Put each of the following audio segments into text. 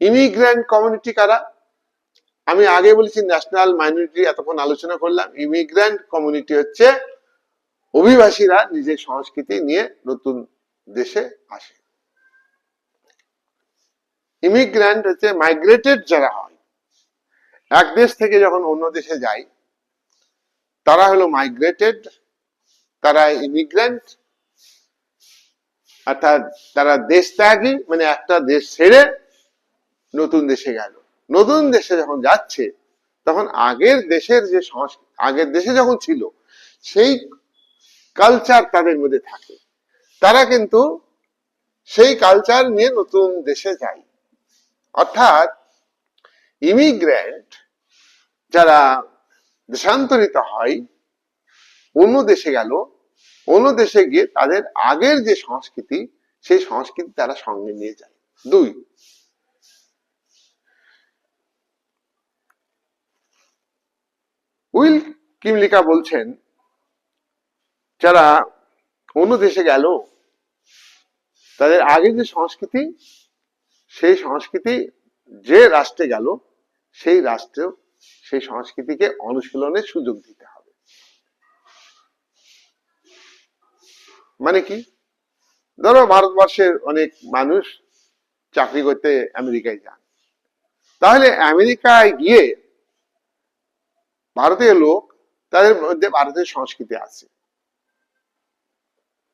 Immigrant community কারা? আমি আগে বলেছি ন্যাশনাল মাইনরিটি এতক্ষণ আলোচনা করলাম। ইমিগ্রেন্ট কমিউনিটি হচ্ছে অভিবাসীরা নিজের সংস্কৃতি নিয়ে নতুন দেশে আসে। ইমিগ্রেন্ট হচ্ছে মাইগ্রেটেড যারা হয়, এক দেশ থেকে যখন অন্য দেশে যায়, তারা হলো মাইগ্রেটেড তারা ইমিগ্রেন্ট অর্থাৎ তারা দেশ ত্যাগী মানে একটা দেশ ছেড়ে নতুন দেশে গেল। নতুন দেশে যখন যাচ্ছে, তখন আগের দেশের যে সংস্কৃতি আগের দেশে যখন ছিল, সেই কালচার তাদের মধ্যে থাকে। তারা কিন্তু সেই কালচার নিয়ে নতুন দেশে যায়। অর্থাৎ ইমিগ্রেন্ট যারা দেশান্তরিত হয়, অন্য দেশে গেল, অন্য দেশে গিয়ে তাদের আগের যে সংস্কৃতি, সেই সংস্কৃতি তারা সঙ্গে নিয়ে যায়। দুই উইল কিমলিকা বলছেন, যারা অন্য দেশে গেল, তাদের আগে যে সংস্কৃতি, সেই সংস্কৃতি যে রাষ্ট্রে গেল, সেই রাষ্ট্র সেই সংস্কৃতিকে অনুশীলনের সুযোগ দিতে হবে। মানে কি? ধরো ভারতবর্ষের অনেক মানুষ চাকরি করতে আমেরিকায় যান। তাহলে আমেরিকায় গিয়ে ভারতীয় লোক তাদের মধ্যে ভারতের সংস্কৃতি আছে।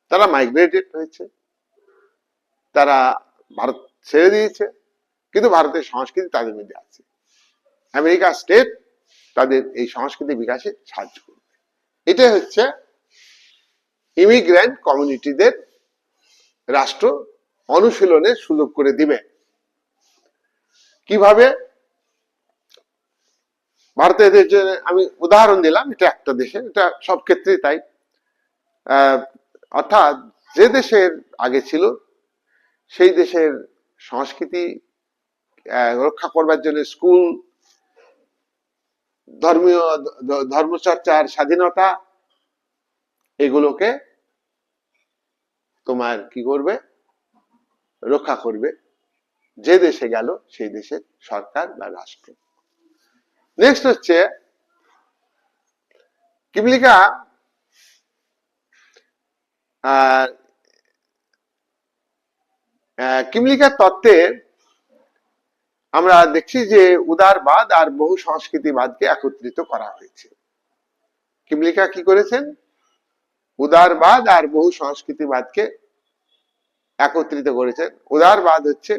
তারা মাইগ্রেটেড হয়েছে। তারা ভারত ছেড়ে দিয়েছে। কিন্তু ভারতের সংস্কৃতি তাদের মধ্যে আছে। আমেরিকা স্টেট তাদের এই সংস্কৃতি বিকাশে সাহায্য করবে। এটাই হচ্ছে ইমিগ্রেন্ট কমিউনিটিদের রাষ্ট্র অনুশীলনের সুযোগ করে দিবে। কীভাবে? ভারতের যে আমি উদাহরণ দিলাম, এটা একটা দেশে, এটা সব ক্ষেত্রেই তাই। অর্থাৎ যে দেশের আগে ছিল, সেই দেশের সংস্কৃতি রক্ষা করবার জন্য স্কুল, ধর্মীয় ধর্মচর্চার স্বাধীনতা, এগুলোকে তোমার কি করবে? রক্ষা করবে। যে দেশে গেল, সেই দেশের সরকার বা রাষ্ট্র। নেক্সট হচ্ছে কিমলিকা আহ, কিমলিকার তত্ত্বে আমরা দেখছি যে উদারবাদ আর বহু সংস্কৃতিবাদকে একত্রিত করা হয়েছে। কিমলিকা কি করেছেন? উদারবাদ আর বহু সংস্কৃতিবাদকে একত্রিত করেছেন। উদারবাদ হচ্ছে